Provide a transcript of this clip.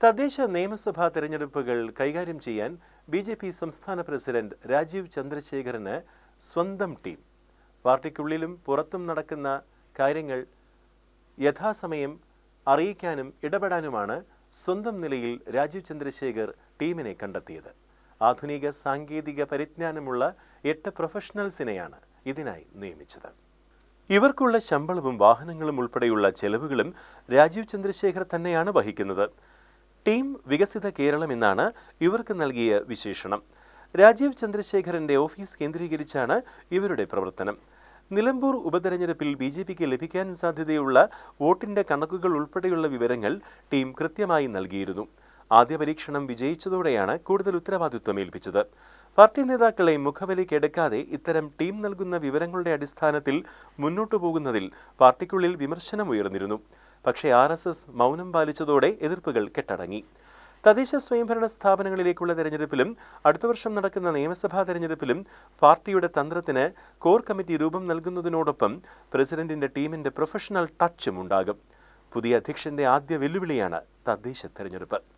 തദ്ദേശ നിയമസഭാ തെരഞ്ഞെടുപ്പുകൾ കൈകാര്യം ചെയ്യാൻ ബി ജെ പി സംസ്ഥാന പ്രസിഡന്റ് രാജീവ് ചന്ദ്രശേഖരന് സ്വന്തം ടീം. പാർട്ടിക്കുള്ളിലും പുറത്തും നടക്കുന്ന കാര്യങ്ങൾ യഥാസമയം അറിയിക്കാനും ഇടപെടാനുമാണ് സ്വന്തം നിലയിൽ രാജീവ് ചന്ദ്രശേഖർ ടീമിനെ കണ്ടെത്തിയത്. ആധുനിക സാങ്കേതിക പരിജ്ഞാനമുള്ള എട്ട് പ്രൊഫഷണൽസിനെയാണ് ഇതിനായി നിയമിച്ചത്. ഇവർക്കുള്ള ശമ്പളവും വാഹനങ്ങളും ഉൾപ്പെടെയുള്ള ചെലവുകളും രാജീവ് ചന്ദ്രശേഖർ തന്നെയാണ് വഹിക്കുന്നത്. ടീം വികസിത കേരളം എന്നാണ് ഇവർക്ക് നൽകിയ വിശേഷണം. രാജീവ് ചന്ദ്രശേഖരന്റെ ഓഫീസ് കേന്ദ്രീകരിച്ചാണ് ഇവരുടെ പ്രവർത്തനം. നിലമ്പൂർ ഉപതെരഞ്ഞെടുപ്പിൽ ബി ജെ പിക്ക് ലഭിക്കാൻ സാധ്യതയുള്ള വോട്ടിന്റെ കണക്കുകൾ ഉൾപ്പെടെയുള്ള വിവരങ്ങൾ ടീം കൃത്യമായി നൽകിയിരുന്നു. ആദ്യ പരീക്ഷണം വിജയിച്ചതോടെയാണ് കൂടുതൽ ഉത്തരവാദിത്വം ഏൽപ്പിച്ചത്. പാർട്ടി നേതാക്കളെ മുഖവിലയ്ക്കെടുക്കാതെ ഇത്തരം ടീം നൽകുന്ന വിവരങ്ങളുടെ അടിസ്ഥാനത്തിൽ മുന്നോട്ടു പോകുന്നതിൽ പാർട്ടിക്കുള്ളിൽ വിമർശനം വിമർശനമുയർന്നിരുന്നു പക്ഷേ ആർ എസ് എസ് മൗനം പാലിച്ചതോടെ എതിർപ്പുകൾ കെട്ടടങ്ങി. തദ്ദേശ സ്വയംഭരണ സ്ഥാപനങ്ങളിലേക്കുള്ള തെരഞ്ഞെടുപ്പിലും അടുത്ത വർഷം നടക്കുന്ന നിയമസഭാ തെരഞ്ഞെടുപ്പിലും പാർട്ടിയുടെ തന്ത്രത്തിന് കോർ കമ്മിറ്റി രൂപം നൽകുന്നതിനോടൊപ്പം പ്രസിഡന്റിന്റെ ടീമിന്റെ പ്രൊഫഷണൽ ടച്ചും ഉണ്ടാകും. പുതിയ അധ്യക്ഷന്റെ ആദ്യ വെല്ലുവിളിയാണ് തദ്ദേശ തെരഞ്ഞെടുപ്പ്.